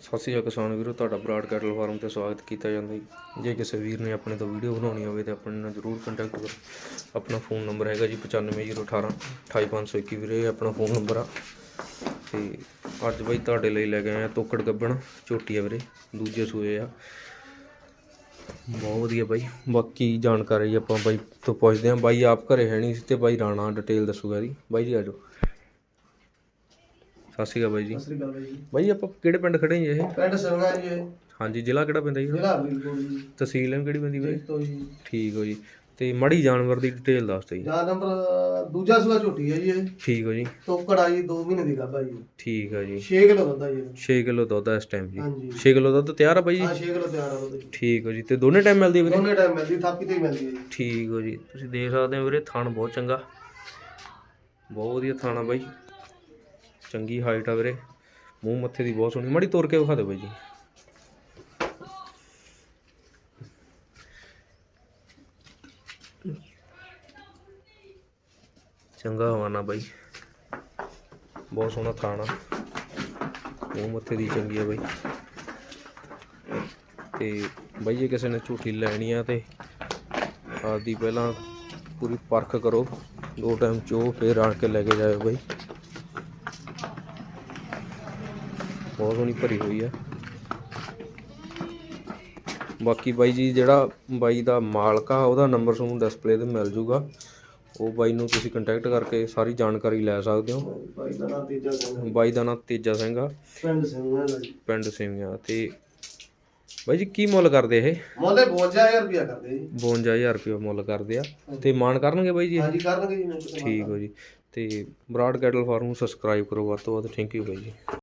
ਸਤਿ ਸ਼੍ਰੀ ਅਕਾਲ ਕਿਸਾਨ ਵੀਰੋ, ਤੁਹਾਡਾ ਬਰਾਡ ਕੈਟਲ ਫਾਰਮ ਤੇ ਸਵਾਗਤ ਕੀਤਾ ਜਾਂਦਾ ਜੀ। ਜੇ ਕਿਸੇ ਵੀਰ ਨੇ ਆਪਣੇ ਤੋਂ ਵੀਡੀਓ ਬਣਾਉਣੀ ਹੋਵੇ ਤੇ ਆਪਣੇ ਨਾਲ ਜਰੂਰ ਕੰਟੈਕਟ ਕਰੋ। ਆਪਣਾ ਫੋਨ ਨੰਬਰ ਹੈਗਾ ਜੀ 95018 28521 ਵੀਰੇ ਆਪਣਾ ਫੋਨ ਨੰਬਰ ਆ। ਤੇ ਅੱਜ ਬਾਈ ਤੁਹਾਡੇ ਲਈ ਲੈ ਕੇ ਆਏ ਆ ਤੋਕੜ ਗੱਬਣ, ਝੋਟੀ ਆ ਵੀਰੇ, ਦੂਜੇ ਸੂਏ ਆ। ਬਹੁਤ ਵਧੀਆ ਬਾਈ। ਬਾਕੀ ਜਾਣਕਾਰੀ ਆਪਾਂ ਬਾਈ ਤੋਂ ਪੁੱਛਦੇ ਹਾਂ। ਬਾਈ ਆਪ ਘਰੇ ਹੈ ਨਹੀਂ ਸੀ ਤੇ ਬਾਈ ਰਾਣਾ ਡਿਟੇਲ ਦੱਸੂਗਾ ਜੀ। ਬਾਈ ਜੀ ਆਜੋ ਸਤਿ ਸ਼੍ਰੀ ਅਕਾਲ ਬਾਈ ਜੀ। ਸਤਿ ਸ੍ਰੀ ਅਕਾਲ ਜੀ। ਬਾਈ ਆਪਾਂ ਕਿਹੜੇ ਪਿੰਡ ਖੜੇ ਜੀ ਇਹ? ਪਿੰਡ ਸੰਗਾ ਜੀ ਇਹ, ਹਾਂਜੀ ਜ਼ਿਲ੍ਹਾ ਕਿਹੜਾ ਪੈਂਦਾ ਜੀ? ਜ਼ਿਲ੍ਹਾ ਬਿਲਕੁਲ ਜੀ। ਤਹਿਸੀਲ ਐਮ ਕਿਹੜੀ ਪੈਂਦੀ ਵੀਰੇ ਇੱਕ ਤੋਂ ਜੀ। ਠੀਕ ਹੋ ਜੀ। ਤੇ ਮੜੀ ਜਾਨਵਰ ਦੀ ਡਿਟੇਲ ਦੱਸ ਦਿਓ ਜੀ। ਜਾਂ ਨੰਬਰ ਦੂਜਾ ਸੂਆ ਝੋਟੀ ਹੈ ਜੀ ਇਹ। ਠੀਕ ਹੋ ਜੀ। ਤੋਕੜਾ ਜੀ 2 ਮਹੀਨੇ ਦੀ ਗੱਭਾ ਜੀ। ਠੀਕ ਆ ਜੀ। 6 ਕਿਲੋ ਦੁੱਧ ਆ ਜੀ 6 ਕਿਲੋ ਦੁੱਧ ਆ ਇਸ ਟਾਈਮ ਜੀ। ਹਾਂਜੀ। 6 ਕਿਲੋ ਦੁੱਧ ਤਿਆਰ ਆ ਬਾਈ ਹਾਂ ਜੀ 6 ਕਿਲੋ ਤਿਆਰ ਆ ਦੁੱਧ ਠੀਕ ਹੋ ਜੀ। ਤੇ ਦੋਨੇ ਟਾਈਮ ਮਿਲਦੀ ਆ ਵੀਰੇ? ਦੋਨੇ ਟਾਈਮ ਮਿਲਦੀ ਥਾਪੀ ਤੇ ਹੀ ਮਿਲਦੀ ਹੈ ਜੀ। ਠੀਕ ਹੋ ਜੀ। ਤੁਸੀਂ ਦੇਖ ਸਕਦੇ ਹੋ ਵੀਰੇ ਥਣ ਬਹੁਤ ਚੰਗਾ। ਬਹੁਤ ਵਧੀਆ ਥਣ ਆ ਬਾਈ। ਚੰਗੀ ਹਾਈਟ ਆ ਵੀਰੇ। ਮੂੰਹ ਮੱਥੇ ਦੀ ਬਹੁਤ ਸੋਹਣੀ। ਮੜੀ ਤੋੜ ਕੇ ਵਿਖਾ ਦਿਓ ਬਾਈ ਜੀ। ਚੰਗਾ ਹਵਾਨਾ ਬਾਈ। ਬਹੁਤ ਸੋਹਣਾ ਥਾਣਾ ਮੂੰਹ ਮੱਥੇ ਦੀ ਚੰਗੀ ਆ ਬਾਈ। ਤੇ ਬਾਈ ਜੇ ਕਿਸੇ ਨੇ ਝੂਠੀ ਲੈਣੀ ਆ ਤੇ ਆਪਦੀ ਪਹਿਲਾਂ ਪੂਰੀ ਪਰਖ ਕਰੋ। ਦੋ ਟਾਈਮ ਚੋ, ਫੇਰ ਆਣ ਕੇ ਲੈ ਕੇ ਜਾਇਓ ਬਾਈ। ਬਹੁਤ ਸੋਹਣੀ ਭਰੀ ਹੋਈ ਆ। ਬਾਕੀ ਬਾਈ ਜੀ ਜਿਹੜਾ ਬਾਈ ਦਾ ਮਾਲਕ ਆ ਉਹਦਾ ਨੰਬਰ ਤੁਹਾਨੂੰ ਡਿਸਪਲੇ ਤੇ ਮਿਲ ਜੂਗਾ। ਉਹ ਬਾਈ ਨੂੰ ਤੁਸੀਂ ਕੰਟੈਕਟ ਕਰਕੇ ਸਾਰੀ ਜਾਣਕਾਰੀ ਲੈ ਸਕਦੇ ਹੋ। ਭਾਈ ਦਾ ਨਾਮ ਤੀਜਾ ਸਿੰਘ ਬਾਈ ਦਾ ਨਾਮ ਤੇਜਾ ਸਿੰਘ ਆ। ਪਿੰਡ ਸਿੰਘਾਂ ਪਿੰਡ ਸੇਵੀਆਂ ਤੇ ਬਾਈ ਜੀ ਕੀ ਮੁੱਲ ਕਰਦੇ ਇਹ? ਮੋਲੇ 52000 ਰੁਪਿਆ ਕਰਦੇ ਜੀ। 52000 ਰੁਪਏ ਮੁੱਲ ਕਰਦੇ ਆ। ਤੇ ਮਾਨ ਕਰਨਗੇ ਬਾਈ ਜੀ? ਹਾਂਜੀ ਕਰਨਗੇ ਜੀ ਠੀਕ ਹੋ ਜੀ। ਤੇ ਬਰਾਡ ਕੈਟਲ ਫਾਰਮ ਨੂੰ ਸਬਸਕ੍ਰਾਈਬ ਕਰੋ ਵੱਧ ਤੋਂ ਵੱਧ। ਥੈਂਕ ਯੂ ਬਾਈ ਜੀ।